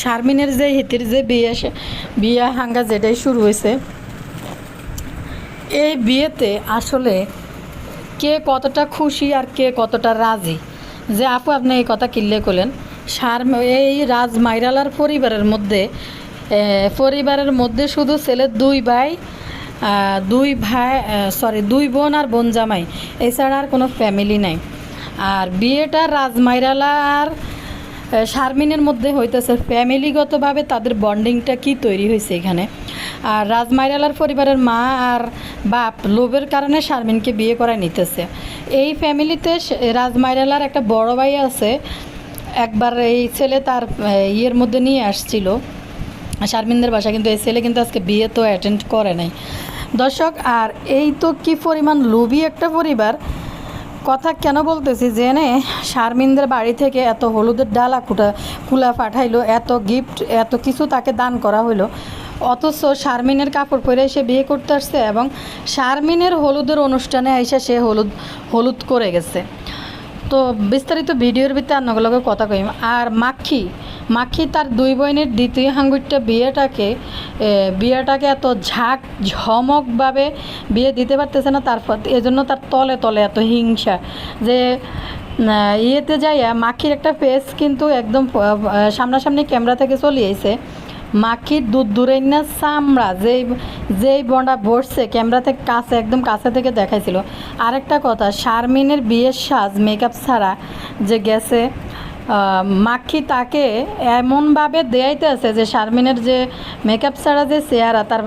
শারমিনের যে হিতির যে বিয়ে বিয়ে হাঙ্গা যেটাই শুরু হয়েছে এই বিয়েতে আসলে কে কতটা খুশি আর কে কতটা রাজি? যে আপু আপনি এই কথা কিল্লে করলেন। সার এই রাজ মাইরালার পরিবারের মধ্যে পরিবারের মধ্যে শুধু ছেলের দুই ভাই দুই ভাই সরি দুই বোন আর বোন জামাই এছাড়া আর কোনো ফ্যামিলি নাই। আর বিয়েটা রাজমাইরালা আর আহ, শারমিনের মধ্যে হইতেছে ফ্যামিলিগতভাবে তাদের বন্ডিংটা কি তৈরি হয়েছে এখানে? আর রাজমাইরালার পরিবারের মা আর বাপ লোভের কারণে শারমিনকে বিয়ে করায় নিতেছে। এই ফ্যামিলিতে রাজমাইরালার একটা বড় ভাই আছে, একবার এই ছেলে তার ইয়ের মধ্যে নিয়ে আসছিল। শারমিনদের বাসা কিন্তু এই ছেলে কিন্তু আজকে বিয়ে তো অ্যাটেন্ড করে নাই। দর্শক, আর এই তো কি পরিমাণ লোভী একটা পরিবার কথা কেন বলতেছি? জেনে শারমিনদের বাড়ি থেকে এত হলুদের ডালা কুটা কুলা পাঠাইলো, এত গিফট এত কিছু তাকে দান করা হইল। অথচ শারমিনের কাপড় পরে এসে বিয়ে করতে আসছে এবং শারমিনের হলুদের অনুষ্ঠানে এসে সে হলুদ হলুদ করে গেছে। তো বিস্তারিত ভিডিওর ভিতরে অন্যগুলোকে কথা কইম। আর মাক্ষী মাক্ষী তার দুই বোনের দ্বিতীয় হাঙ্গুরটা বিয়েটাকে বিয়েটাকে এত ঝাঁক, ঝমকভাবে বিয়ে দিতে পারতেছে না তারপর এজন্য তার তলে তলে এত হিংসা যে ইয়েতে যাইয়া মাখির একটা ফেস কিন্তু একদম সামনাসামনি ক্যামেরা থেকে চলে আইছে। মাখির দুধ দূরে না চামড়া, যেই যেই বন্ডা বসছে ক্যামেরাতে কাছে, একদম কাছে থেকে দেখাইছিল। আরেকটা কথা, শারমিনের বিয়ের সাজ মেকআপ ছাড়া যে গেছে মাখি তাকে এমনভাবে দেয়াইতে আছে যে শারমিনের যে মেকআপ ছাড়া যে চেহারা, তার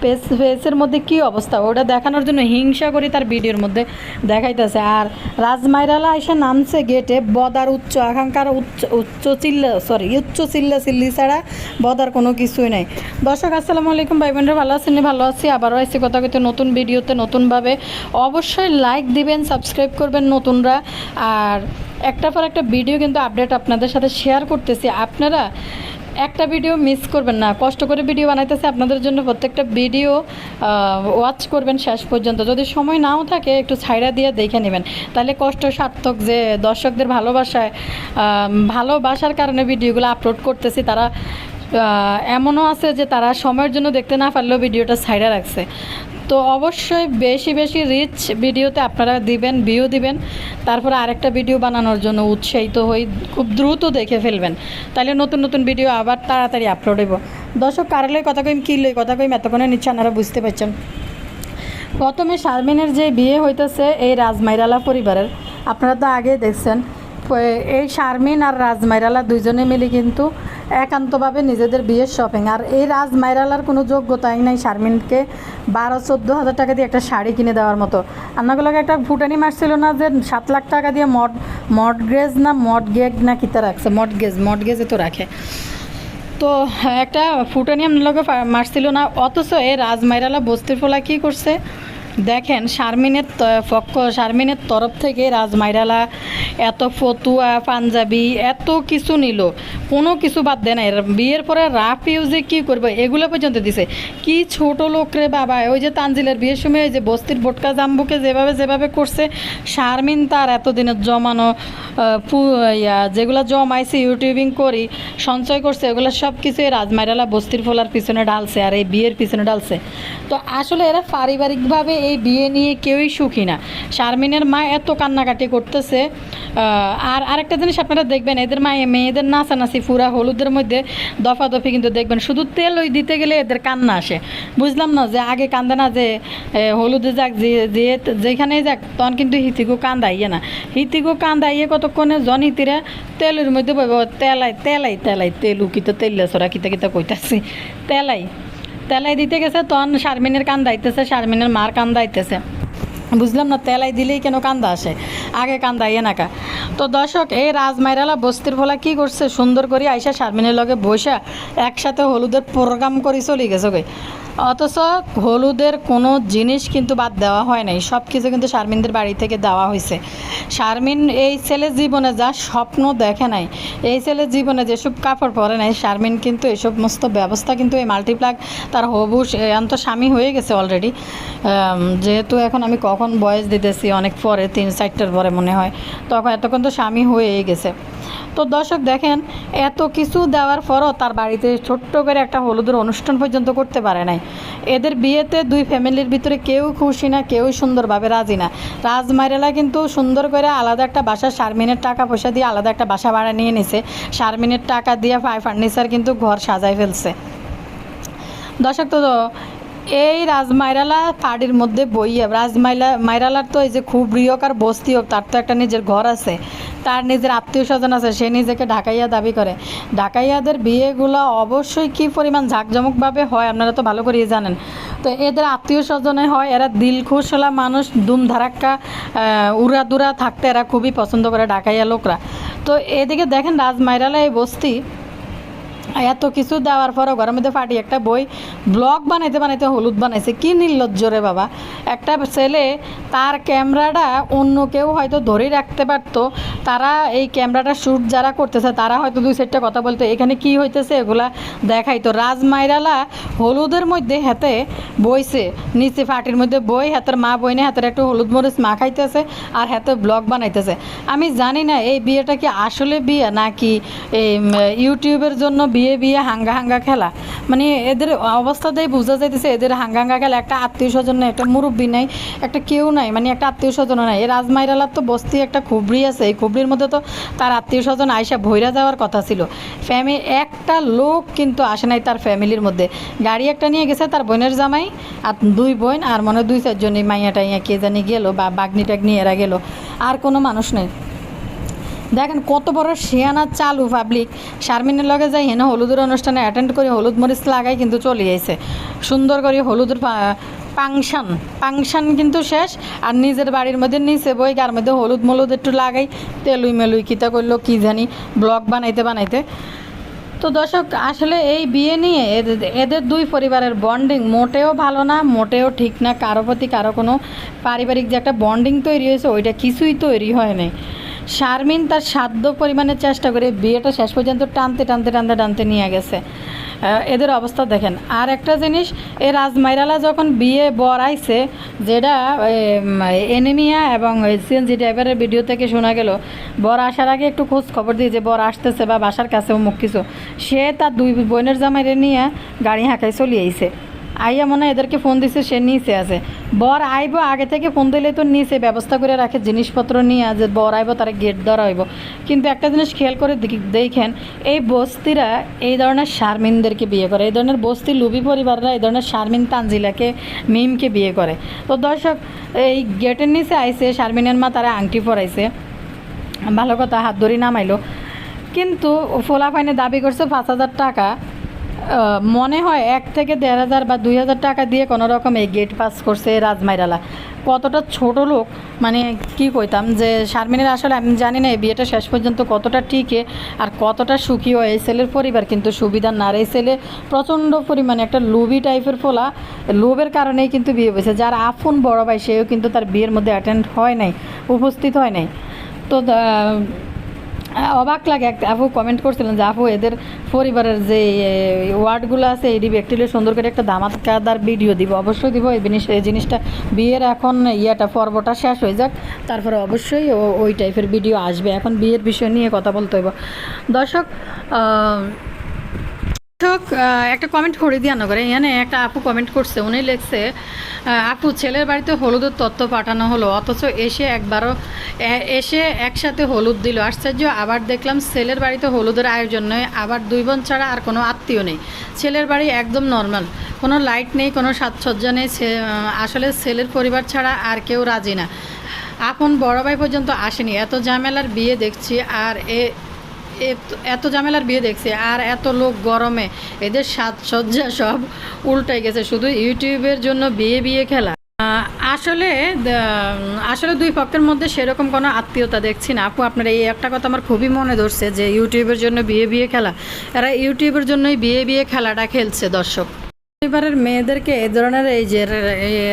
ফেস ফেসের মধ্যে কি অবস্থা? ওটা দেখানোর জন্য হিংসা করি তার ভিডিওর মধ্যে দেখাইতেছে আর রাজমাইরালা এসে নামছে গেটে বদার উচ্চ আকাঙ্ক্ষার উচ্চ উচ্চ চিল্লা সরি উচ্চ চিল্লা চিল্লি ছাড়া বদার কোনো কিছুই নাই। দর্শক, আসসালামু আলাইকুম ভাই বোনরা ভালো আছেন? ভালো আছি। আবারও আসছি কথা কইতে নতুন ভিডিওতে নতুনভাবে অবশ্যই লাইক দিবেন সাবস্ক্রাইব করবেন নতুনরা। আর একটা পর একটা ভিডিও কিন্তু আপডেট আপনাদের সাথে শেয়ার করতেছি। আপনারা একটা ভিডিও মিস করবেন না, কষ্ট করে ভিডিও বানাইতেছে, আপনাদের জন্য প্রত্যেকটা ভিডিও ওয়াচ করবেন শেষ পর্যন্ত। যদি সময় নাও থাকে, একটু ছাইড়া দিয়ে দেখে নেবেন। তাহলে কষ্ট সার্থক যে দর্শকদের ভালোবাসায় ভালোবাসার কারণে ভিডিওগুলো আপলোড করতেছি, তারা এমনও আছে যে তারা সময়ের জন্য দেখতে না পারলেও ভিডিওটা ছাইড়া রাখছে। তো অবশ্যই বেশি বেশি রিচ ভিডিওতে আপনারা দিবেন ভিউ দিবেন। তারপরে আরেকটা ভিডিও বানানোর জন্য উৎসাহিত হই, খুব দ্রুত দেখে ফেলবেন। তাহলে নতুন নতুন ভিডিও আবার তাড়াতাড়ি আপলোড হইব। দর্শক কারালয় কথা কইম, কী লই কথা কইম, এতক্ষণে নিচ্ছে আপনারা বুঝতে পারছেন। প্রথমে শারমিনের যে বিয়ে হইতেছে, এই রাজমাইরালা পরিবারের। আপনারা তো আগে দেখছেন। এই শারমিন আর রাজমাইরালা দুইজনে মিলে কিন্তু একান্তভাবে নিজেদের বিয়ের শপিং আর এই রাজমাইরালার কোনো যোগ্যতাই নাই শারমিনকে। বারো, চোদ্দ হাজার টাকা দিয়ে একটা শাড়ি কিনে দেওয়ার মতো। আপনাগুলোকে একটা ফুটানি মারছিল না যে সাত লাখ টাকা দিয়ে মড মডগ্রেজ না মডগেগ না কিতা রাখছে? মডগেজ, মডগেজে তো রাখে। তো একটা ফুটানি আপনার মারছিল না। অথচ এই রাজমাইরালা বস্তির ফলা কী করছে? দেখেন, শারমিনের পক্ষ, শারমিনের তরফ থেকে রাজমাইরালা এত ফতুয়া, পাঞ্জাবি, এত কিছু নিল। কোনো কিছু বাদ দেয় না। বিয়ের পরে রাফ ইউজে কী করবে, এগুলো পর্যন্ত দিছে। কি ছোট লোক রে বাবা, ওই যে তানজিলের বিয়ের সময় ওই যে বস্তির বোটকা জাম্বুকে যেভাবে যেভাবে করছে, শারমিন তার এতদিনের জমানো যেগুলো জমাইছে, ইউটিউবিং করি, সঞ্চয় করছে এগুলো সব কিছু রাজমাইরালা বস্তির ফোলার পিছনে ঢালছে আর এই বিয়ের পিছনে ঢালছে। তো আসলে এরা পারিবারিকভাবে এই বিয়ে নিয়ে কেউই সুখী না। শারমিনের মা এত কান্নাকাটি করতেছে। আর আরেকটা জিনিস আপনারা দেখবেন, এদের মা মেয়েদের নাচানাচি ফুরা হলুদের মধ্যে দফা দফি কিন্তু দেখবেন। শুধু তেল ওই দিতে গেলে এদের কান্না আসে। বুঝলাম না যে আগে কান্দে না যে হলুদে যাক, যে, যে- যেখানেই যাক, তখন কিন্তু হিতিকু কান্দাইয়ে না। হিতিকু কান্দাইয়ে কতক্ষণে জন হিতিরা তেলের মধ্যে বইব, তেলাই তেলাই তেলাই, তেলু কিতো তেল্লা সরা কিতা কিতা কইতাছি। তেলাই। তেলাই দিতে গেছে, তখন শারমিনের কান্দাইতেছে শারমিনের মার কান্দাইতেছে বুঝলাম না, তেলাই দিলেই কেন কান্দা আসে? আগে কান্দা ইয়ে নাকা। তো দর্শক, এই রাজমাইরালা বস্তির ভোলা কি করছে? সুন্দর করে আইসা শারমিনের লগে বসা একসাথে হলুদের প্রোগ্রাম করে চলে গেছে গে। অথচ হলুদের কোনো জিনিস কিন্তু বাদ দেওয়া হয় নাই। সব কিছু কিন্তু শারমিনদের বাড়ি থেকে দেওয়া হয়েছে। শারমিন এই ছেলের জীবনে যা স্বপ্ন দেখে নাই, এই ছেলের জীবনে যেসব কাপড় পরে নাই, শারমিন কিন্তু এই সমস্ত ব্যবস্থা কিন্তু এই মাল্টিপ্লাগ তার হবু এখন তো স্বামী হয়ে গেছে অলরেডি যেহেতু এখন আমি কখন বয়স দিতেছি, অনেক পরে, তিন চারটার পরে মনে হয়, তখন এতক্ষণ তো স্বামী হয়েই গেছে। তো দর্শক দেখেন, এত কিছু দেওয়ার পরও তার বাড়িতে ছোট্ট করে একটা হলুদের অনুষ্ঠান পর্যন্ত করতে পারে নাই। এদের বিয়েতে দুই ফ্যামিলির ভিতরে কেউ খুশি না কেউ সুন্দরভাবে রাজি না। রাজমাইরেলা কিন্তু সুন্দর করে আলাদা একটা বাসা শারমিনের টাকা পয়সা দিয়ে আলাদা একটা বাসা ভাড়া নিয়ে নিছে। শারমিনের টাকা দিয়ে ফাই ফার্নিচার কিন্তু ঘর সাজায় ফেলছে। দর্শক, তো এই রাজমাইরালা পাড়ির মধ্যে বইয়ে, রাজমাইলা মাইরালার তো এই যে খুব প্রিয়ক আর বস্তি হোক তার তো একটা নিজের ঘর আছে। তার নিজের আত্মীয় স্বজন আছে, সে নিজেকে ঢাকাইয়া দাবি করে। ঢাকাইয়াদের বিয়েগুলো অবশ্যই কি পরিমাণ ঝাঁকজমকভাবে হয় আপনারা তো ভালো করেই জানেন। তো এদের আত্মীয় স্বজনে হয়, এরা দিল খুশলা মানুষ, দুম ধারাক্কা উড়া দুরা থাকতে এরা খুবই পছন্দ করে ঢাকাইয়া লোকরা। তো এদিকে দেখেন রাজমাইরালা এই বস্তি এত কিছু দেওয়ার পরও ঘরের মধ্যে ফাটি একটা বই, ব্লগ বানাইতে বানাইতে হলুদ বানাইছে, কি নির্লজ্জ রে বাবা। একটা ছেলে, তার ক্যামেরাটা অন্য কেউ হয়তো ধরে রাখতে পারতো, তারা এই ক্যামেরাটা শ্যুট যারা করতেছে, তারা হয়তো দুই সাইডটা কথা বলতো, এখানে কি হইতেছে এগুলা দেখাইতো রাজমাইরালা হলুদের মধ্যে হাতে বইছে, নিচে ফাটির মধ্যে বই, হাতের মা বইনে হাতের একটু হলুদ মরিচ মা খাইতেছে আর হাতে ব্লগ বানাইতেছে। আমি জানি না, এই বিয়েটা কি আসলে বিয়ে নাকি, এই ইউটিউবের জন্য বিয়ে বিয়ে, হাঙ্গা হাঙ্গা খেলা। মানে এদের অবস্থাতেই বোঝা যাইতেছে এদের হাঙ্গা হাঙ্গা খেলা একটা আত্মীয় স্বজন নাই, একটা মুরব্বী নাই, একটা কেউ নাই মানে একটা আত্মীয় স্বজন নাই। এই রাজমাইরালার তো বস্তি একটা খুবড়ি আছে, এই খুবড়ির মধ্যে তো তার আত্মীয় স্বজন আয়সা ভৈরা যাওয়ার কথা ছিল। ফ্যামিলি একটা লোক কিন্তু আসে নাই তার ফ্যামিলির মধ্যে। গাড়ি একটা নিয়ে গেছে তার বোনের জামাই আর দুই বোন, আর মনে দুই চারজনই মাইয়া টাইয়া কে জানি গেলো বা বাগনি টাগনি এরা গেলো। আর কোনো মানুষ নেই। দেখেন কত বড় শিয়ানা চালু পাবলিক শারমিনের লগে যাই হেন হলুদের অনুষ্ঠানে অ্যাটেন্ড করে, হলুদ মরিচ লাগাই কিন্তু চলে যাইছে সুন্দর করে হলুদের পাংশান। পাংশান কিন্তু শেষ, আর নিজের বাড়ির মধ্যে নিচে বই, গার মধ্যে হলুদ মলুদ একটু লাগাই, তেলুই মেলুই কিতা করল, কি জানি ব্লগ বানাইতে বানাইতে। তো দর্শক, আসলে এই বিয়ে নিয়ে এদের- দুই পরিবারের বন্ডিং মোটেও ভালো না, মোটেও ঠিক না। কারও প্রতি কারও কোনো পারিবারিক যে একটা বন্ডিং তৈরি হয়েছে, ওইটা কিছুই তৈরি হয় নাই। শারমিন তার সাধ্য পরিমাণে চেষ্টা করে বিয়েটা শেষ পর্যন্ত টানতে টানতে টানতে টানতে নিয়ে গেছে। এদের অবস্থা দেখেন। আর একটা জিনিস, এ রাজমাইরালা যখন বিয়ে বর আইছে যেটা এনিমিয়া এবং সিএনজি ড্রাইভারের ভিডিও থেকে শোনা গেল, বর আসার আগে একটু খোঁজ খবর দিয়ে যে বর আসতেছে বা বাসার কাছে মুখ কিছু, সে তার দুই বোনের জামাইরে নিয়ে গাড়ি হাঁকায় চলে আইছে। আইয়া মনে হয় এদেরকে ফোন দিছে, সে নিচে আছে। বর আইব, আগে থেকে ফোন দিলে তো নিচে ব্যবস্থা করে রাখে, জিনিসপত্র নিয়ে যে বর আইব, তারা গেট ধরা হইব। কিন্তু একটা জিনিস খেয়াল করে দেখি- দেখেন, এই বস্তিরা এই ধরনের শারমিনদেরকে বিয়ে করে। এই ধরনের বস্তি লুবি পরিবাররা এই ধরনের শারমিন তানজিলাকে, মিমকে বিয়ে করে। তো দর্শক, এই গেটের নিচে আইসে শারমিনের মা তারা আংটি পরাইছে। ভালো কথা, হাত ধরি নামাইলো। কিন্তু, ফোলা ফাইনে দাবি করছে পাঁচ হাজার টাকা। মনে হয় এক থেকে দেড় হাজার বা দুই হাজার টাকা দিয়ে কোনো রকম এই গেট পাস করছে রাজমাইরালা। কতটা ছোট লোক মানে কি কইতাম যে শারমিনের আসলে আমি জানি না এই বিয়েটা শেষ পর্যন্ত কতটা টিকে আর কতটা সুখী হয়। এই ছেলের পরিবার কিন্তু সুবিধা না। এই ছেলে প্রচণ্ড পরিমাণে একটা লোভি টাইপের ফোলা লোভের কারণেই কিন্তু বিয়ে হয়েছে। যার আপন বড় ভাই, সেও কিন্তু তার বিয়ের মধ্যে অ্যাটেন্ড হয় নাই, উপস্থিত হয় নাই। তো অবাক লাগে। একটা আপু কমেন্ট করছিলেন যে, আপু, এদের পরিবারের যে ওয়ার্ডগুলো আছে, এই একটু সুন্দর করে একটা দামাতকাদার ভিডিও দিব। অবশ্যই দিব। এই জিনিস এই জিনিসটা বিয়ের এখন ইয়েটা, পর্বটা শেষ হয়ে যাক। তারপরে অবশ্যই ওই টাইপের ভিডিও আসবে। এখন বিয়ের বিষয় নিয়ে কথা বলতে হইব। দর্শক দর্শক একটা কমেন্ট করে দিয়ে না করে এখানে একটা আপু কমেন্ট করছে, উনি লিখছে আপু, ছেলের বাড়িতে হলুদের তত্ত্ব পাঠানো হলো, অথচ এসে একবারও এসে একসাথে হলুদ দিল। আশ্চর্য, আবার দেখলাম ছেলের বাড়িতে হলুদের আয়োজন নয়, আবার দুই বোন ছাড়া আর কোনো আত্মীয় নেই। ছেলের বাড়ি একদম নর্মাল কোনো লাইট নেই, কোনো সাজসজ্জা নেই আসলে ছেলের পরিবার ছাড়া আর কেউ রাজি না। আপন বড় ভাই পর্যন্ত আসেনি, এত ঝামেলার বিয়ে দেখছি, আর এ এত- ঝামেলার বিয়ে দেখছে, আর এত লোক গরমে, এদের সাজসজ্জা সব উল্টাই গেছে, শুধু ইউটিউবের জন্য বিয়ে বিয়ে খেলা। আসলে আসলে দুই পক্ষের মধ্যে সেরকম কোনো আত্মীয়তা দেখছি না। আপু, আপনার এই একটা কথা আমার খুবই মনে ধরছে, যে ইউটিউবের জন্য বিয়ে বিয়ে খেলা। এরা ইউটিউবের জন্যই বিয়ে বিয়ে খেলাটা খেলছে, দর্শক। পরিবারের মেয়েদেরকে এই ধরনের এই যে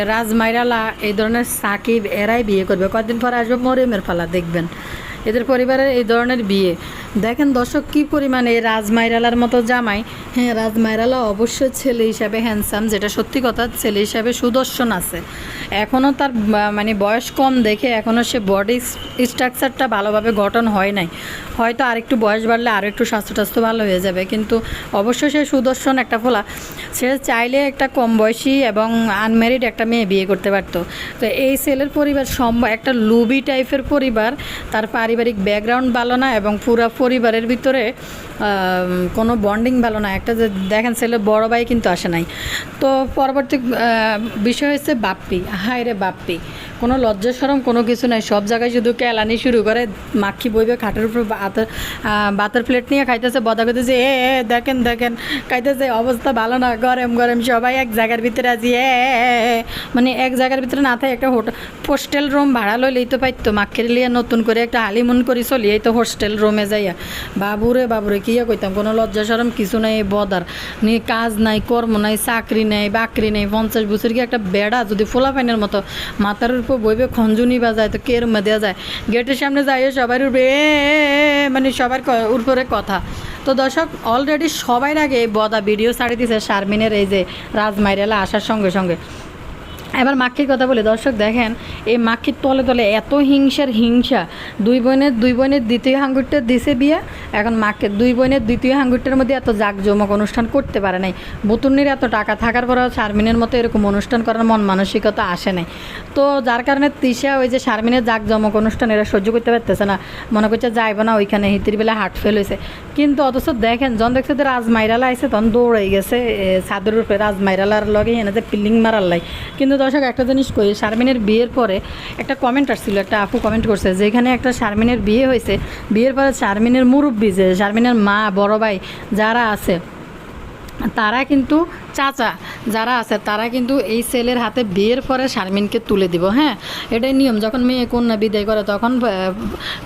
রাজমাইরালা, এই ধরনের সাকিব, এরাই বিয়ে করবে। কয়েকদিন পর আসবে মরিয়মের ফালা দেখবেন। এদের পরিবারের এই ধরনের বিয়ে। দেখেন দর্শক, কি পরিমাণে রাজমাইরালার মতো জামাই। হ্যাঁ রাজমাইরালা অবশ্যই ছেলে হিসাবে হ্যান্ডসাম যেটা সত্যি কথা, ছেলে হিসাবে সুদর্শন আছে। এখনও তার মানে বয়স কম দেখে এখনও সে বডি স্ট্রাকচারটা ভালোভাবে গঠন হয় নাই। হয়তো আরেকটু বয়স বাড়লে আরও একটু স্বাস্থ্য টাস্থ্য ভালো হয়ে যাবে, কিন্তু অবশ্যই সে সুদর্শন একটা ফোলা। সে চাইলে একটা কম বয়সী এবং আনম্যারিড একটা মেয়ে বিয়ে করতে পারতো। তো এই ছেলের পরিবার সম্ভব, একটা লুবি টাইপের পরিবার, তার পারিবারিক ব্যাকগ্রাউন্ড ভালো না এবং পুরো পরিবারের ভিতরে কোনো বন্ডিং ভালো না একটা যে দেখেন ছেলে বড় ভাই কিন্তু আসে নাই। তো পরবর্তী বিষয় হচ্ছে বাপ্পি। হায় রে বাপ্পি। কোনো লজ্জা সরম কোনো কিছু নাই। সব জায়গায় শুধু কেলানি শুরু করে, মাখি বইবে, খাটের উপর বাতের প্লেট নিয়ে খাইতেছে, বদা করতেছে, এ দেখেন দেখেন। খাইতেছে, অবস্থা ভালো না, গরম গরম। সবাই এক জায়গার ভিতরে আছি, এ। মানে এক জায়গার ভিতরে না থাকে একটা হোটেল হোস্টেল রুম ভাড়া লইলেই তো পাইতো, মাখির লিয়ে নতুন করে একটা হালিমুন করি চলি এই তো হোস্টেল রুমে যাইয়া। বাবুরে বাবুরে কিয়া কইতাম, কোনো লজ্জা সরম কিছু নাই, বদার। নিয়ে কাজ নাই, কর্ম নাই, চাকরি নেই, বাকরি নেই, পঞ্চাশ বছর কি একটা বেড়া, যদি ফোলা ফাইনের মতো মাথার উপর বইবে খঞ্জুনি বাজায় তো কের দেওয়া যায়। গেটের সামনে যাইয়ে সবার এ, মানে সবার উপরে কথা। তো দর্শক অলরেডি সবাই আগে বদা ভিডিও ছাড়ে দিছে শারমিনের এই যে রাজমাইরেলা আসার সঙ্গে সঙ্গে। এবার মাক্ষির কথা বলে। দর্শক দেখেন এই মাক্ষির তলে তলে এত হিংসার হিংসা। দুই বোনের দুই বোনের দ্বিতীয় হাঙ্গুরটা দিছে বিয়ে এখন মাকে দুই বোনের দ্বিতীয় হাঙ্গুরটার মধ্যে এত জাঁকজমক অনুষ্ঠান করতে পারে নাই। বুতুন্নির এত টাকা থাকার পরেও শারমিনের মতো এরকম অনুষ্ঠান করার মন মানসিকতা আসে নাই। তো যার কারণে তৃষা ওই যে শারমিনের জাঁকজমক অনুষ্ঠান এরা সহ্য করতে পারতেছে না। মনে করছে যাইব না ওইখানে হিতির বেলা হাট ফেল হয়েছে। কিন্তু অথচ দেখেন যখন দেখছে যে রাজমাইরালা আইছে তখন দৌড়ে গেছে এ, ছাদের উপরে রাজমাইরালার লগে এনে যে পিল্লিং মারার লাই। কিন্তু দর্শক, একটা জিনিস কই, শারমিনের বিয়ের পরে একটা কমেন্ট আসছিল, একটা আপু কমেন্ট করছে, যেখানে একটা শারমিনের বিয়ে হয়েছে, বিয়ের পরে শারমিনের মুরব্বী যে, শারমিনের মা, বড় ভাই যারা আছে তারা কিন্তু চাচা যারা আছে, তারা কিন্তু এই ছেলের হাতে বিয়ের পরে শারমিনকে তুলে দিব হ্যাঁ? এটাই নিয়ম। যখন মেয়ে কন্যা বিদায় করে, তখন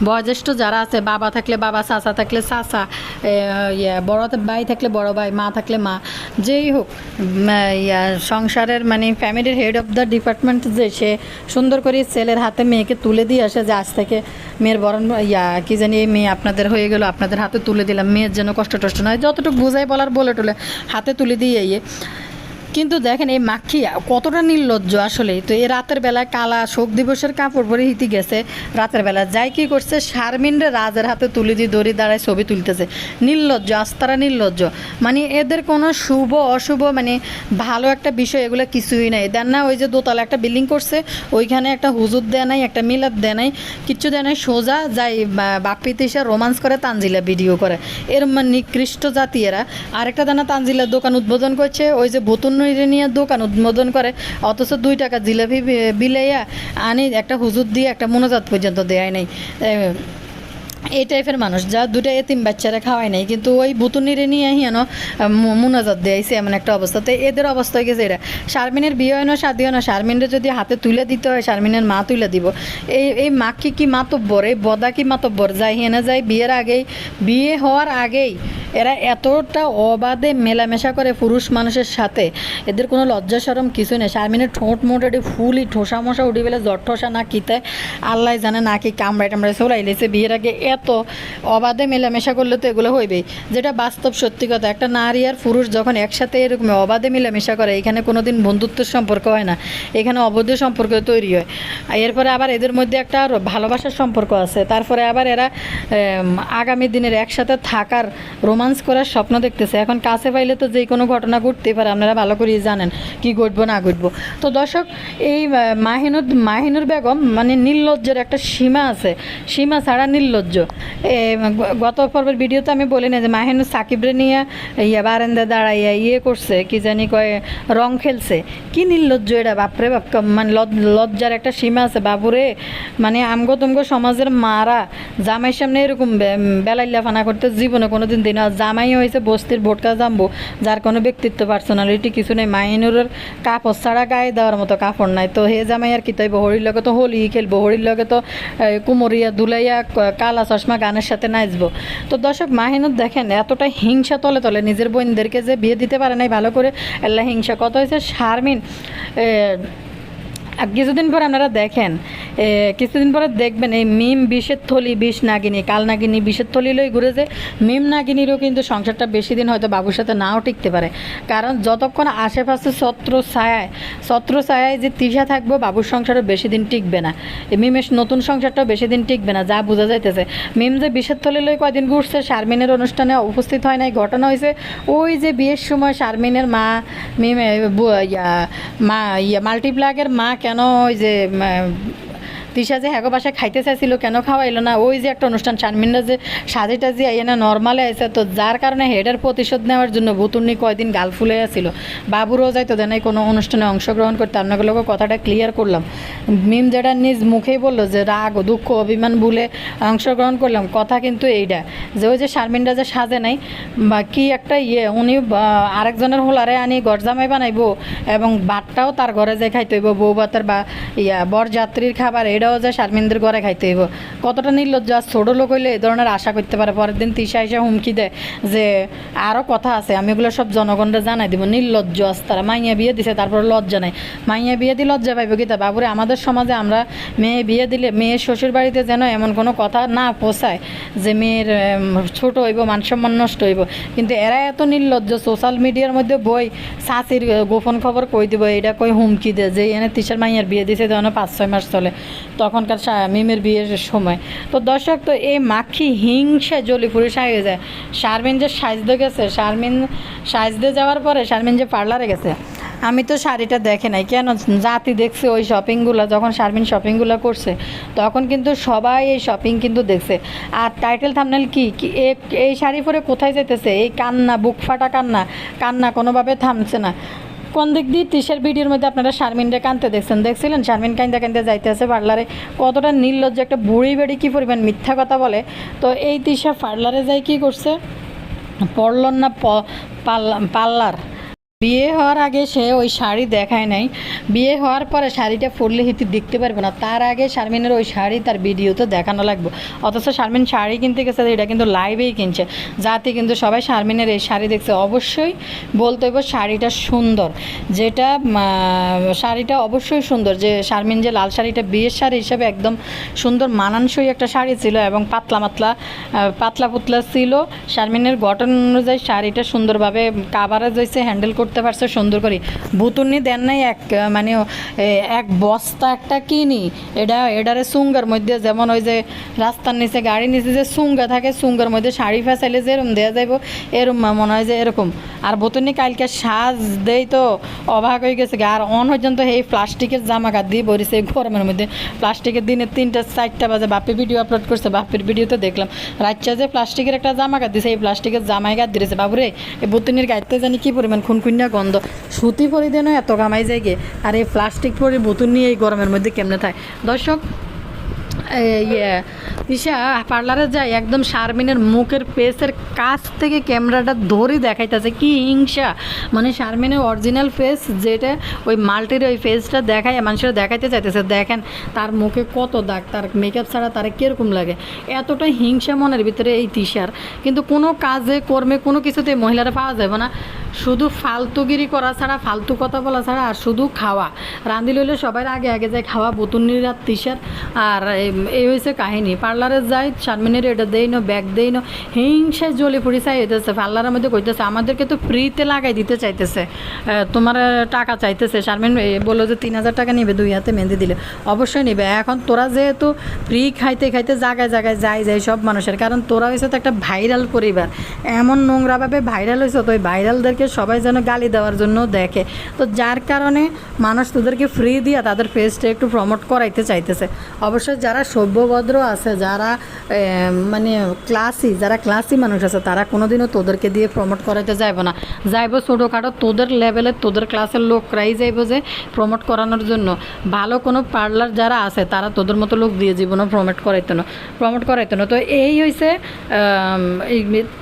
বয়োজ্যেষ্ঠ যারা আছে, বাবা থাকলে বাবা, চাচা থাকলে চাচা ইয়া, বড় ভাই থাকলে বড় ভাই, মা থাকলে মা, যেই হোক ইয়া, সংসারের মানে ফ্যামিলির হেড অফ দ্য ডিপার্টমেন্ট যে, সে সুন্দর করে ছেলের হাতে মেয়েকে তুলে দিয়ে আসে, যে আজ থেকে মেয়ের বরণ, ইয়া, কি জানি এই মেয়ে আপনাদের হয়ে গেল, আপনাদের হাতে তুলে দিলাম, মেয়ের যেন কষ্ট টষ্ট নয়, যতটুকু বুঝাই বলার বলে টলে হাতে তুলে দিয়ে কিন্তু দেখেন এই মাক্ষি কতটা নির্লজ্জ আসলে। তো এই রাতের বেলায় কালা শোক দিবসের কাপড় পরে হিতি গেছে। রাতের বেলা যাই কি করছে, শারমিনরে রাজের হাতে তুলে দিয়ে দড়ি দাঁড়ায় ছবি তুলতেছে। নির্লজ্জ, আস্তারা নির্লজ্জ। মানে এদের কোনো শুভ, অশুভ মানে ভালো একটা বিষয় এগুলো কিছুই নাই। দেন না, ওই যে দোতলা একটা বিল্ডিং করছে, ওইখানে একটা হুজুর দেয় নাই, একটা মিলাদ দেয় নাই, কিচ্ছু দেয় নাই, সোজা যাই বাপিতে এসে রোমান্স করে তানজিলা ভিডিও করে। এর মানে নিকৃষ্ট জাতি এরা। আরেকটা দানা তানজিলার দোকান উদ্বোধন করছে, ওই যে ভুতুন নিয়ে দোকান উদ্বোধন করে, অথচ দুই টাকা জিলাপি বিলাইয়া আনি একটা হুজুর দিয়ে একটা মনোজাত পর্যন্ত দেয় নাই। এই টাইপের মানুষ, যা দুটা এতিম বাচ্চারা খাওয়ায় নাই, কিন্তু ওই বুতুনিরে নিয়ে হেন মুনাজাত দিয়েছে এমন একটা অবস্থা। তো এদের অবস্থা হয়ে গেছে এটা। শারমিনের বিয়ে হয় না, শাদি হয় না, শারমিনের যদি হাতে তুলে দিতে হয়, শারমিনের মা তুলে দিব। এই এই মাকে কি মাতব্বর, এই বদা কি মাতব্বর? যাই হেনা যায় বিয়ের আগেই, বিয়ে হওয়ার আগেই এরা এতটা অবাধে মেলামেশা করে পুরুষ মানুষের সাথে। এদের কোনো লজ্জা সরম কিছু নেই। শারমিনের ঠোঁট মোট এটি ফুলই ঠোসা মশা উঠে বেলে জ্বর ঠোসা না কিতে। আল্লাহ জানে না কি কামড়াই টামড়াই চলাই লেছে বিয়ের আগে এত অবাধে মেলামেশা করলে তো এগুলো হইবেই। যেটা বাস্তব সত্যি কথা, একটা নারী আর পুরুষ যখন একসাথে এরকম অবাধে মেলামেশা করে, এখানে কোনোদিন বন্ধুত্বের সম্পর্ক হয় না। এখানে অবৈধ সম্পর্ক তৈরি হয়। এরপরে আবার এদের মধ্যে একটা ভালোবাসার সম্পর্ক আছে। তারপরে আবার এরা আগামী দিনের একসাথে থাকার রোমান্স করার স্বপ্ন দেখতেছে। এখন কাছে পাইলে তো যে কোনো ঘটনা ঘটতেই পারে আপনারা ভালো করেই জানেন কি ঘটবো না ঘটবো। তো দর্শক এই আহ, মাহিনুর বেগম মানে নির্লজ্জের একটা সীমা আছে। সীমা ছাড়া নির্লজ্জ। গত পর্বের ভিডিওতে আমি বলি না যে মাহিনুর সাকিবরে নিয়ে ইয়ে বারান্দা দাঁড়াইয়া ইয়ে করছে কি জানি কয় রং খেলছে। কি নির্লজ্জ এটা বাপরে বাপ মানে লজ- লজ্জার একটা সীমা আছে। বাবুরে মানে আমগো তুমগো সমাজের মারা জামাইয়ের সামনে এরকম বেলাইল্লা ফানা করতে জীবনে কোনো দিন জামাই হয়েছে, বস্তির ভোটকা জাম্বো, যার কোনো ব্যক্তিত্ব পার্সোনালিটি কিছু নেই। মাইনুরের কাপড় ছাড়া গায়ে দেওয়ার মতো কাপড় নাই। তো হে জামাই আর কি তাই বহরির লগে তো হোলি খেলব হরির লগে তো কুমরিয়া দুলাইয়া কালা চশমা গানের সাথে নাচবো। তো দর্শক মাহিনুর দেখেন, এতটা হিংসা তলে তলে নিজের বোনদেরকে যে বিয়ে দিতে পারে নাই ভালো করে, আল্লাহ হিংসা। কত হয়েছে? শারমিন কিছুদিন পর আপনারা দেখেন কিছুদিন পরে দেখবেন এই মিম বিষের থলি, বিষ নাগিনী, কাল নাগিনী বিষের থলি লই ঘুরে যে মিম নাগিনীরও কিন্তু সংসারটা বেশি দিন হয়তো বাবুর সাথে নাও টিকতে পারে। কারণ যতক্ষণ আশেপাশে ছত্র ছায়ায় ছত্র ছায়ায় যে তৃষা থাকব, বাবুর সংসারও বেশি দিন টিকবে না। এই মিমের নতুন সংসারটাও বেশি দিন টিকবে না, যা বোঝা যাইতেছে। মিম যে বিষের থলি লই কয়দিন ঘুরছে, শারমিনের অনুষ্ঠানে উপস্থিত হয় নাই, ঘটনা হয়েছে ওই যে বিয়ের সময় শারমিনের মা, মিমে মা, ইয়া মাল্টিপ্লাগের মা কেন ওই যে তিশা যে হ্যাগো বাসায় খাইতে চাইছিল, কেন খাওয়াইলো না? ওই যে একটা অনুষ্ঠান, শারমিনরা যে সাজি টাজি আইয়া নর্মালে আছে তো যার কারণে হেডের প্রতিশোধ নেওয়ার জন্য বুতুর্নি কয়দিন গাল ফুলে আসছিল বাবুরও যাইতো দেন কোনো অনুষ্ঠানে অংশগ্রহণ করতে আপনাগুলোকে কথাটা ক্লিয়ার করলাম। মিম যেটা নিজ মুখেই বলল যে, রাগ, দুঃখ, অভিমান ভুলে অংশগ্রহণ করলাম, কথা কিন্তু এইটা যে ওই যে শারমিনরা যে সাজে নাই, বা কি একটা ইয়ে উনি আরেকজনের হোলারে আনি গরজামাই বানাইবো, এবং বাটটাও তার ঘরে যে খাইতে হইব, বউ ভাতের বা ইয়া, বরযাত্রীর খাবার এটাও যে শারমিনদের ঘরে খাইতে হইব। কতটা নির্লজ্জ, আর ছোটো লোক হইলে এই ধরনের আশা করতে পারে। পরের দিন তিসা এসে হুমকি দেয় যে আরও কথা আছে, আমি ওগুলো সব জনগণরা জানাই দিব। নির্লজ্জ আস তারা মাইয়া বিয়ে দিছে, তারপরে লজ্জা নাই। মাইয়া বিয়ে দিয়ে লজ্জা পাইব কি বাবুরে, আমাদের সমাজে আমরা মেয়ে বিয়ে দিলে মেয়ের শ্বশুর বাড়িতে যেন এমন কোনো কথা না পোষায় যে, মেয়ের ছোট হইব, মানসম্মান নষ্ট হইব। কিন্তু এরা এত নির্লজ্জ, সোশ্যাল মিডিয়ার মধ্যে বই চাষির গোপন খবর কই দিব? এটা কই হুমকি দে যে, এনে তিসার মাইয়ার বিয়ে দিছে, যেন পাঁচ ছয় মাস চলে। তখনকার মিমের বিয়ের সময়। তো দর্শক, তো এই মাখি হিংসা জলি পুরে সাজে যায় শারমিন যে সাজতে গেছে, শারমিন সাজতে যাওয়ার পরে শারমিন যে পার্লারে গেছে। আমি তো শাড়িটা দেখে নাই। কেন? জাতি দেখছে ওই শপিংগুলো যখন শারমিন শপিংগুলো করছে, তখন কিন্তু সবাই এই শপিং কিন্তু দেখছে। আর টাইটেল থামনেল কি? এই শাড়ি পরে কোথায় যেতেছে এই কান্না, বুক ফাটা কান্না। কান্না কোনোভাবে থামছে না। কোন দিক দিয়ে টিসের ভিডিওর মধ্যে আপনারা শারমিনরে কানতে দেখছেন? দেখছিলেন? শারমিন কান্দা কান্দা যাইতে আছে পার্লারে। কতটা নির্লজ্জ একটা বুড়ি বেড়ি কী পরিমাণ মিথ্যা কথা বলে। তো এই তিশা পার্লারে যাই কি করছে? পড়লন না পাল্লার। বিয়ে হওয়ার আগে সে ওই শাড়ি দেখায় নাই। বিয়ে হওয়ার পরে শাড়িটা পরলে হিতি দেখতে পারবে না। তার আগে শারমিনের ওই শাড়ি তার ভিডিওতে দেখানো লাগবে। অথচ শারমিন শাড়ি কিনতে গেছে, এটা কিন্তু লাইভেই কিনছে। যাতে কিন্তু সবাই শারমিনের এই শাড়ি দেখছে। অবশ্যই বলতে হইব শাড়িটা সুন্দর। যেটা শাড়িটা অবশ্যই সুন্দর। যে শারমিন যে লাল শাড়িটা বিয়ের শাড়ি হিসেবে একদম সুন্দর মানানসই একটা শাড়ি ছিল এবং পাতলা মাতলা পাতলা পুতলা ছিল। শারমিনের গঠন অনুযায়ী শাড়িটা সুন্দরভাবে কাভারেজ হয়েছে হ্যান্ডেল করতে পারছে? সুন্দর করে। বুতুনি দেন নাই এক মানে এক বস্তা একটা কিনি। এটা, এটারে সুঙ্গার মধ্যে যেমন ওই যে রাস্তার নিচে গাড়ি নিচে যে সুঙ্গা থাকে, সুঙ্গার মধ্যে শাড়ি ফেসাইলে যে এরম দেওয়া যাইব, এরম মনে হয় যে এরকম। আর বুতুনি কালকে সাজ দেই তো, অবাক হয়ে গেছে। আর অন পর্যন্ত এই প্লাস্টিকের জামা কাট দিয়ে এই গরমের মধ্যে। প্লাস্টিকের দিনে তিনটা, চারটা বাজে বাপি ভিডিও আপলোড করছে, বাপির ভিডিওতে দেখলাম। রাচ্চা যে প্লাস্টিকের একটা জামা কাট দিছে, এই প্লাস্টিকের জামাই গাত দিয়েছে বাবুরে, এই বুতুনির গাইতে জানি কি পরিমাণ খুনখুন্যা গন্ধ। সুতি পরিধানও এত কামাই যায় গে। আর এই প্লাস্টিক পরে বোতল নিয়ে এই গরমের মধ্যে কেমনে থাকে দর্শক ইয়ে দিশা পার্লারে যায় একদম শারমিনের মুখের ফেসের কাছ থেকে ক্যামেরাটা ধরে দেখাইতেছে। কি হিংসা? মানে শারমিনের অরিজিনাল ফেস যেটা, ওই মাল্টির ওই ফেসটা দেখায় মানুষের দেখাইতে চাইতেছে। দেখেন, তার মুখে কত দাগ, তার মেকআপ ছাড়া তার কীরকম লাগে? এতটা হিংসা মনের ভিতরে এই তিশার। কিন্তু কোনো কাজে, কর্মে কোনো কিছুতে মহিলারা পাওয়া যাবে না। শুধু ফালতুগিরি করা ছাড়া, ফালতু কথা বলা ছাড়া আর শুধু খাওয়া। রাঁধি লইলে সবার আগে আগে যায় খাওয়া। বুতুনির আর তিসার আর এই- হয়েছে কাহিনী। পার্লারে যাই শারমিনের এটা দেই না ব্যাগ দেই না হিংসায় জ্বলে পড়ি চাই হইতেছে। পার্লারের মধ্যে কইতেছে, আমাদেরকে তো ফ্রিতে লাগাই দিতে চাইতেছে তোমার টাকা চাইতেছে। শারমিন বলল যে, তিন হাজার টাকা নিবে দুই হাতে মেহেন্দি দিলে। অবশ্যই নিবে। এখন তোরা যেহেতু ফ্রি খাইতে খাইতে জায়গায় জায়গায় যাই যাই, সব মানুষের, কারণ তোরা হয়েছে তো একটা ভাইরাল পরিবার। এমন নোংরাভাবে ভাইরাল হয়েছে তো ওই ভাইরালদেরকে সবাই যেন গালি দেওয়ার জন্য দেখে। তো যার কারণে মানুষ তোদেরকে ফ্রি দিয়ে তাদের ফেসটা একটু প্রমোট করাইতে চাইতেছে। অবশ্যই যারা সভ্যভদ্র আছে, যারা মানে ক্লাসি যারা ক্লাসি মানুষ আছে, তারা কোনোদিনও তোদেরকে দিয়ে প্রমোট করাইতে যাইব না। যাইব ছোটোখাটো, তোদের লেভেলের তোদের ক্লাসের লোকরাই যাইব যে প্রমোট করানোর জন্য। ভালো কোনো পার্লার যারা আছে, তারা তোদের মতো লোক দিয়ে জীবনও প্রমোট করাইতো না প্রমোট করাইতো না। তো এই হয়েছে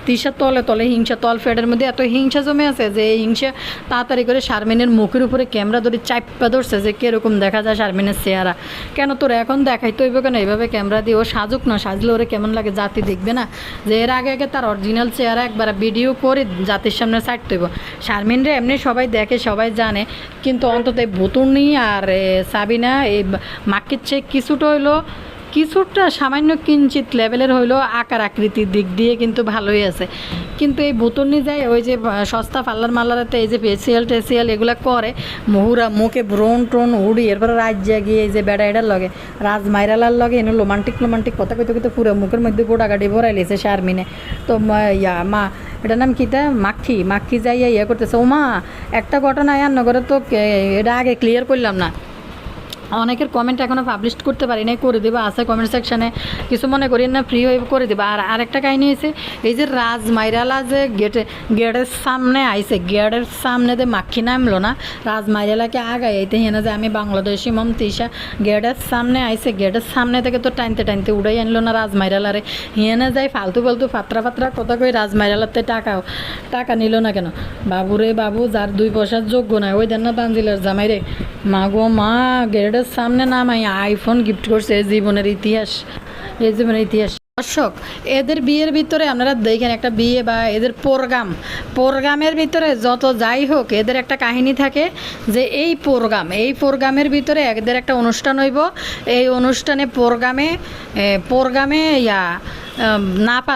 তিসার তলে তলে হিংসা তল ফেডের মধ্যে এত হিংসা জমে আছে যে এই হিংসা তাড়াতাড়ি করে শারমিনের মুখের উপরে ক্যামেরা ধরে চাপা ধরছে যে কীরকম দেখা যায় শারমিনের চেহারা। কেন তোর এখন দেখাইতে হইব কেন না, এভাবে ক্যামেরা দিয়ে ও সাজুক না, সাজলে ওরা কেমন লাগে জাতি দেখবে না। যে এর আগে আগে তার অরিজিনাল চেহারা একবার ভিডিও করে জাতির সামনে সাইড দেবো শারমিন রে এমনি সবাই দেখে, সবাই জানে, কিন্তু অন্তত এই ভুতুর্নি আর সাবিনা, এই মাকির চেয়ে কিছুটা হইল কিছুটা সামান্য কিঞ্চিত লেভেলের হইল আকার আকৃতির দিক দিয়ে কিন্তু ভালোই আছে। কিন্তু এই বুতনি যায়, ওই যে সস্তা পার্লার মার্লারেতে এই যে ফেসিয়াল টেসিয়াল এগুলো করে, মুহুরা মুখে ব্রণ ট্রন উড়ি, এরপরে রাজ গিয়ে এই যে বেড়া এটার লগে রাজ মাইরালার লগে এনে রোমান্টিক রোমান্টিক কথা কইতে কইতে পুরো মুখের মধ্যে গোটা গাড়ি ভরাই লেছে শারমিনে। তো ইয়া, মা, এটার নাম কিটা মাক্ষি মাক্ষি যাইয়া ইয়ে করতেছে, ও মা, একটা ঘটনা আর নগরে তো এটা আগে ক্লিয়ার করলাম না। অনেকের কমেন্ট এখনও পাবলিশ করতে পারি নাই করে দেবো, আছে কমেন্ট সেকশানে কিছু মনে করি না ফ্রি হয়ে করে দেবো। আর আরেকটা কাহিনী হয়েছে, এই যে রাজ মাইরালা যে গেটে গেটের সামনে আইছে গেটের সামনে যে মাক্ষি নামলো না, রাজ মাইরালাকে আগাই আইতে হেনা যে আমি বাংলাদেশি মম তিশা গেটের সামনে আইছে গেটের সামনে থেকে তো টানতে টানতে উড়াই আনলো না রাজ মাইরালারে। হিয়ানে যাই ফালতু ফালতু ফাত্রা ফাত্রা কথা কই রাজ মাইরালাতে টাকা টাকা নিল না কেন? বাবুরে বাবু, যার দুই পয়সার যোগ্য নয় ওই দেন না তানজিলের জামাই রে মা গো মা গেটের সামনে নামাই আইফোন গিফট করছে জীবনের ইতিহাস, এই জীবনের ইতিহাস। দর্শক, এদের বিয়ের ভিতরে আপনারা দেখেন একটা বিয়ে বা এদের প্রোগ্রাম। প্রোগ্রামের ভিতরে যত যাই হোক, এদের একটা কাহিনী থাকে যে এই প্রোগ্রাম, এই প্রোগ্রামের ভিতরে এদের একটা অনুষ্ঠান হইব। এই অনুষ্ঠানে প্রোগ্রামে প্রোগ্রামে ইয়া আম,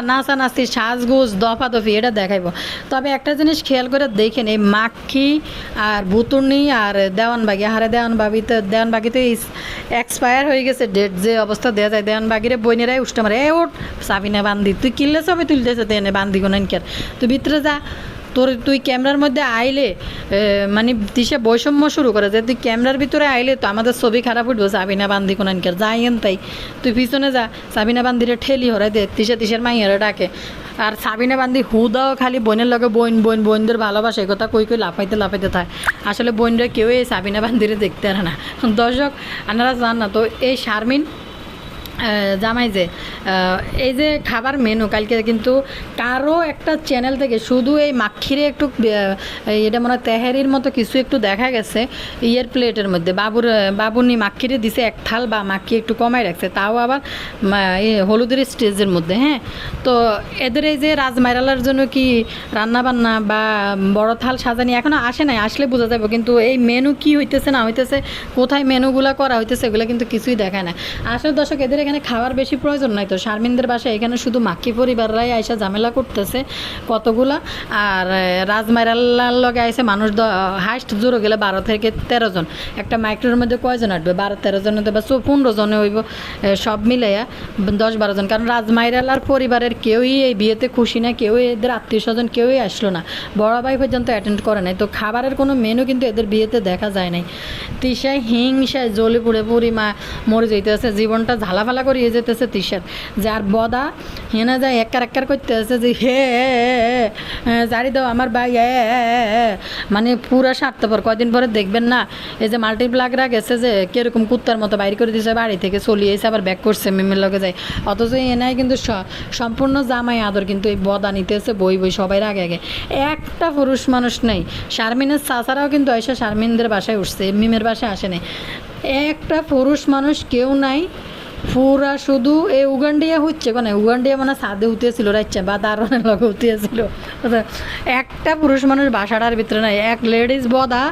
নাচা নাচি সাজগুজ দফা দফি এটা দেখাইব। তবে একটা জিনিস খেয়াল করে দেখেন এই মাক্ষি আর ভুতুর্নি আর দেওয়ানবাগি হারে দেওয়ানবাগি তো দেওয়ানবাগি তো এক্সপায়ার হয়ে গেছে ডেট যে অবস্থা দেওয়া যায় দেওয়ানবাগিরে বইনেরাই উষ্টা মারে এ ওঠ সাবিনা বান্ধি তুই কিনলে সবে তুলতেছে তেনে বান্ধি কোনো? তুই ভিতরে যা তোর তুই ক্যামেরার মধ্যে আইলে মানে দিশে বৈষম্য শুরু করে, যে তুই ক্যামেরার ভিতরে আইলে তো আমাদের ছবি খারাপ উঠবো, সাবিনা বান্দি কোনানকের যাই এন তাই। তুই পিছনে যা, সাবিনা বান্দিরে ঠেলি হরে দে তিসে তিসের মাইয়ারে ডাকে। আর সাবিনা বান্দি হুদাও খালি বোনের লগে বোন বোন, বোনদের ভালোবাসে কথা কই কই লাফাইতে লাফাইতে থাকে আসলে বোনরা কেউ এই সাবিনা বান্দিরে দেখতে পারে না। দর্শক, আপনারা জান না, তো এই শারমিন জামাই যে এই যে খাবার মেনু কালকে কিন্তু কারও একটা চ্যানেল থেকে শুধু এই মাক্ষিরে একটু এটা মনে হয় তেহারির মতো কিছু একটু দেখা গেছে, ইয়ের প্লেটের মধ্যে। বাবুর, বাবুনি মাক্ষিরে দিছে এক থাল বা মাক্ষি একটু কমাই রাখছে, তাও আবার হলুদের স্টেজের মধ্যে হ্যাঁ? তো এদের এই যে রাজমাইরালার জন্য কি রান্না বান্না বা বড় থাল সাজানি এখনও আসে নাই, আসলে বোঝা যাবে, কিন্তু এই মেনু কি হইতেছে না হইতেছে, কোথায় মেনুগুলো করা হইতেছে, এগুলো কিন্তু কিছুই দেখায় না। আসলে দর্শক, এদের এখানে খাওয়ার বেশি প্রয়োজন নাই তো। শারমিনদের বাসায় এখানে শুধু মাক্কি পরিবাররাই আইসা ঝামেলা করতেছে কতগুলা। আর রাজমাইরাল্লার লগে আইসে মানুষ হাইস্ট জোরো গেলে বারো থেকে তেরো জন। একটা মাইক্রোর মধ্যে কয়জন আসবে? বারো, তেরো জন বা পনেরো জনে হইব সব মিলাইয়া দশ, বারো জন। কারণ রাজমাইরালার পরিবারের কেউই এই বিয়েতে খুশি না, কেউই এদের আত্মীয় স্বজন কেউই আসলো না। বড় ভাই পর্যন্ত অ্যাটেন্ড করে নাই। তো খাবারের কোনো মেনু কিন্তু এদের বিয়েতে দেখা যায় নাই। তিশায় হিংসায় জ্বলে পুড়ে পুরি মা মরে যেতেছে জীবনটা ঝালাফালা করিয়ে যেতেছে তিশার। যার বদা হেনা যায় একার একার করতে আছে যে, হে জারি দাও আমার ভাই, এ মানে পুরা স্বার্থপর। কদিন পরে দেখবেন না, এই যে মাল্টিপ্লাগরা গেছে যে, কীরকম কুত্তার মতো বাইর করে দিয়েছে বাড়ি থেকে চলিয়ে এসে আবার ব্যাক করছে মেমের লগে যায়। অথচ এনাই কিন্তু সম্পূর্ণ জামাই আদর কিন্তু এই বদা নিতেছে, বই বই সবাই আগে আগে। একটা পুরুষ মানুষ নেই। শারমিনের চাচারাও কিন্তু এসে শারমিনদের বাসায় উঠছে, মিমের বাসায় আসে নাই। একটা পুরুষ মানুষ কেউ নাই পুরা শুধু এই উগান্ডিয়া হচ্ছে মানে উগান্ডিয়া মানে সাদে উঠিয়েছিল রাইচ্ছা বা দারোয়ানের লগে উঠিয়েছিল একটা পুরুষ মানুষ বাসাটার ভিতরে নাই, এক লেডিস বদা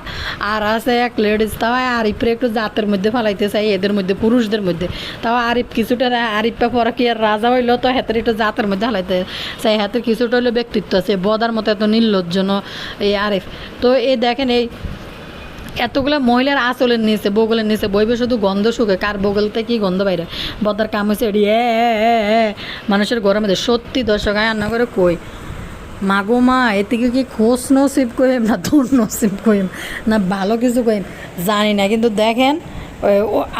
আর আছে এক লেডিস। তাও আরিফরে একটু জাতের মধ্যে ফালাইতে চাই, এদের মধ্যে, পুরুষদের মধ্যে। তাও আরিফ কিছুটা আরিফা পরা কি আর রাজা হইল, তো হাতের একটু জাতের মধ্যে ফালাইতে চাই। হাতের কিছুটা হইল ব্যক্তিত্ব আছে, বদার মতো এত নির্লজ্জন এই আরিফ। তো এই দেখেন এই এতগুলো মহিলার আঁচলের নিচে, বগলের নিচে বইবে শুধু গন্ধ শুকে, কার বগলতে কি গন্ধ বাইরে? বদার কাম হয়েছে এ মানুষের গরমে। সত্যি দর্শক, আয় রান্না করে কই? মাগো মা এদিকে কি খোঁজ নসিব কইম না দূর নসিব কইম? না ভালো কিছু কইম? জানি না, কিন্তু দেখেন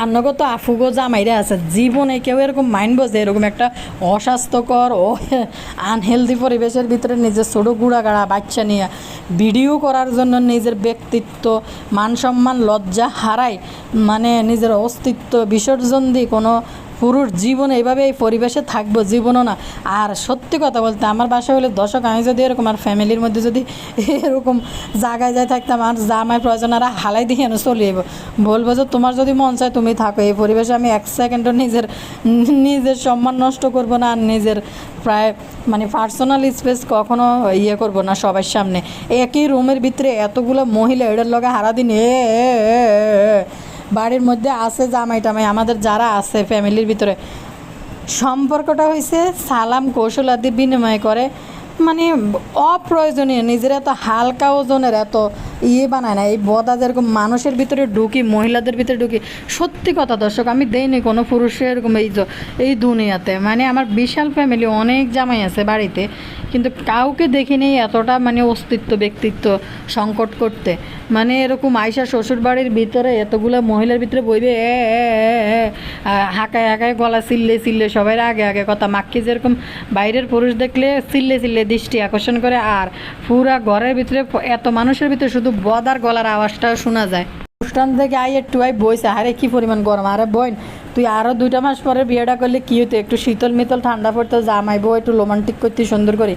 আন্নগত আফুগো জামাইরা আছে, জীবনে কেউ এরকম মাইন্ড বোঝে এরকম একটা অস্বাস্থ্যকর ও আনহেলদি পরিবেশের ভিতরে নিজের ছোটো গুড়াগাড়া বাচ্চা নিয়ে ভিডিও করার জন্য নিজের ব্যক্তিত্ব, মান সম্মান, লজ্জা হারায় মানে নিজের অস্তিত্ব বিসর্জন দিয়ে কোনো পুরুষ জীবনে এইভাবে এই পরিবেশে থাকব জীবনও না। আর সত্যি কথা বলতে আমার বাসা হলে দর্শক আমি যদি এরকম আর ফ্যামিলির মধ্যে যদি এরকম জায়গায় যাই থাকতাম আর জামাই প্রয়োজন আর হালাই দিয়ে এনে চলে যাব বলব যে তোমার যদি মন চায় তুমি থাকো। এই পরিবেশে আমি এক সেকেন্ডও নিজের নিজের সম্মান নষ্ট করব না আর নিজের প্রায় মানে পার্সোনাল স্পেস কখনো ইয়ে করব না সবার সামনে। একই রুমের ভিতরে এতগুলো মহিলা এটার লগে এ, এ, এ, বাড়ির মধ্যে আছে জামাই টামাই, আমাদের যারা আছে ফ্যামিলির ভিতরে। সম্পর্কটা হয়েছে সালাম, কৌশল আদি বিনিময় করে। মানে অপ্রয়োজনীয়, নিজের এত হালকা ওজনের এত ইয়ে বানায় না, এই বদা যেরকম মানুষের ভিতরে ঢুকি, মহিলাদের ভিতরে ঢুকি, সত্যি কথা দর্শক, আমি দেইনি কোনো পুরুষের এরকম এই এই দুনিয়াতে। মানে আমার বিশাল ফ্যামিলি অনেক জামাই আছে বাড়িতে, কিন্তু কাউকে দেখিনি এতটা মানে অস্তিত্ব, ব্যক্তিত্ব সংকট করতে। মানে এরকম আয়সা শ্বশুর বাড়ির ভিতরে এতগুলো মহিলার ভিতরে বইবে, এ হাঁকায় হাঁকায় গলা চিল্লে চিল্লে সবাই আগে আগে কথা। মাক্কি যেরকম বাইরের পুরুষ দেখলে চিল্লে চিল্লে দৃষ্টি আকর্ষণ করে, আর পুরা ঘরের ভিতরে এত মানুষের ভিতরে শুধু বদার গলার আওয়াজটাও শোনা যায়। অনুষ্ঠান থেকে আই একটু আই বইছে। আরে কি পরিমাণ গরম। আরে বোন তুই আরও দুইটা মাস পরে বিয়েটা করলে কি হতো একটু শীতল মিতল ঠান্ডা পড়তো জামাইবো একটু রোমান্টিক করতে, সুন্দর করে।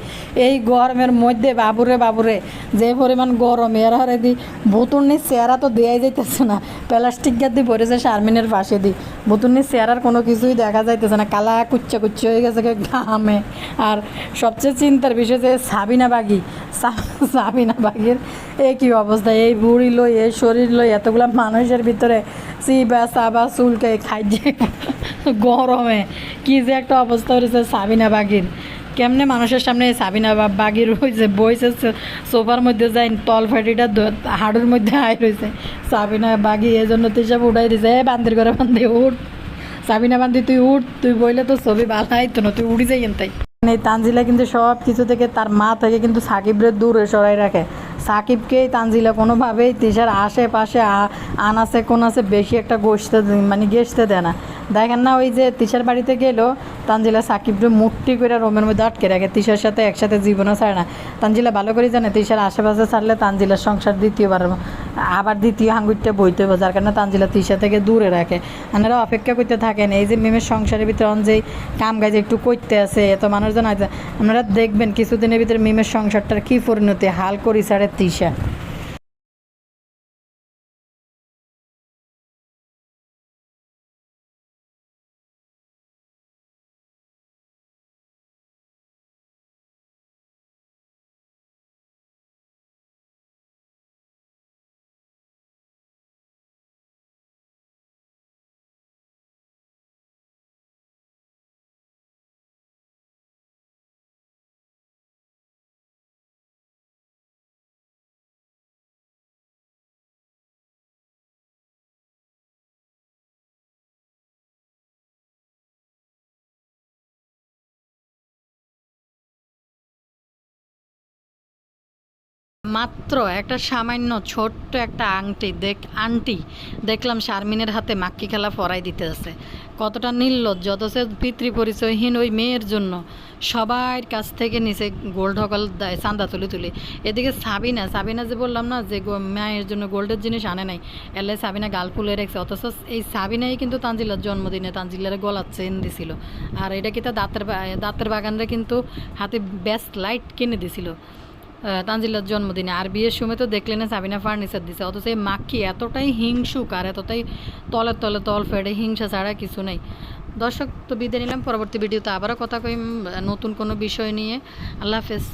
এই গরমের মধ্যে বাবুরে বাবুরে, যে পরিমাণ গরম, এর হারে দি বোতলনির চেহারা তো দেয়াই যাইতেছে না। প্লাস্টিক গাদ ভরেছে শারমিনের পাশে দি। বোতলনির চেহারার কোনো কিছুই দেখা যাইতেছে না। কালা কুচ্চা কুচ্চা হয়ে গেছে ঘামে। আর সবচেয়ে চিন্তার বিষয় যে সাবিনা বাগি সাবিনা বাগির এ কি অবস্থা? এই বুড়ি লই, এই শরীর লই, এতগুলা মানুষের ভিতরে চিবা চাবা চুলকে খাইছে গরমে কি যে একটা অবস্থা হয়েছে সাবিনা বাগির। কেমনে মানুষের সামনে সাবিনা বাগির হয়েছে বইছে সোফার মধ্যে যাই তল ফাটিটা হাড়ুর মধ্যে আয় রয়েছে সাবিনা বাগি এই জন্য তুই সব উঠাই দিছে, এ, বান্দির করে বান্ধি উঠ। সাবিনা বান্দি, তুই উঠ, তুই বইলে তো ছবি ভালো হইতো না, তুই উড়ি যাই তাই তানজিলা কিন্তু সব কিছু থেকে তার মা থেকে কিন্তু সাকিবরে দূরে সরাই রাখে। সাকিবকেই তানজিলা কোনোভাবেই তিশার আশেপাশে আনাসে কোনাসে বেশি একটা গোসতে মানে গেসতে দেয় না। দেখেন না, ওই যে তিশার বাড়িতে গেলেও তানজিলা সাকিবরে মুট্টি করে রোমের মধ্যে আটকে রাখে। তিশার সাথে একসাথে জীবনও ছাড়ে না। তানজিলা ভালো করে জানে, তিশার আশেপাশে ছাড়লে তানজিলার সংসার দ্বিতীয়বার আবার দ্বিতীয় হাঙ্গুরটা বইতে হবে, যার কারণে তানজিলা তিশা থেকে দূরে রাখে। আপনারা অপেক্ষা করতে থাকেন, এই যে মেমের সংসারের ভিতরে যেই কাম কাজ একটু করতে আছে, এত মানুষজন আছে, আপনারা দেখবেন কিছুদিনের ভিতরে মিমের সংসারটার কী পরিণতি, হাল করি সাড়ে তিশা। মাত্র একটা সামান্য ছোট্ট একটা আংটি দেখ আংটি দেখলাম শারমিনের হাতে মাক্কি খেলা পরাই দিতে আছে। কতটা নির্লজ্জ পিতৃ পরিচয়হীন ওই মেয়ের জন্য। সবার কাছ থেকে নিচে গোল ঢকল দেয়, চান্দা তুলে তুলে। এদিকে সাবিনা সাবিনা যে বললাম না যে মায়ের জন্য গোল্ডের জিনিস আনে নাই, এলে সাবিনা গাল ফুলে রেখেছে, অথচ এই সাবিনাই কিন্তু তানজিলার জন্মদিনে তানজিলার গলার চেন দিছিল। আর এটা কি তার দাঁতের দাঁতের বাগানরে কিন্তু হাতে বেস্ট লাইট কিনে দিছিল। তানজিলার জন্মদিনে। আর বিয়ের সময় তো দেখলেন না, সাবিনা ফার্নিচার দিছে। অথচ এই মাখি এতটাই হিংসুক আর এতটাই তলে তলে তল ফেড়ে হিংসা ছাড়া কিছু নেই। দর্শক, তো বিদায় নিলাম। পরবর্তী ভিডিওতে আবারও কথা কই নতুন কোনো বিষয় নিয়ে। আল্লাহ হাফেজ।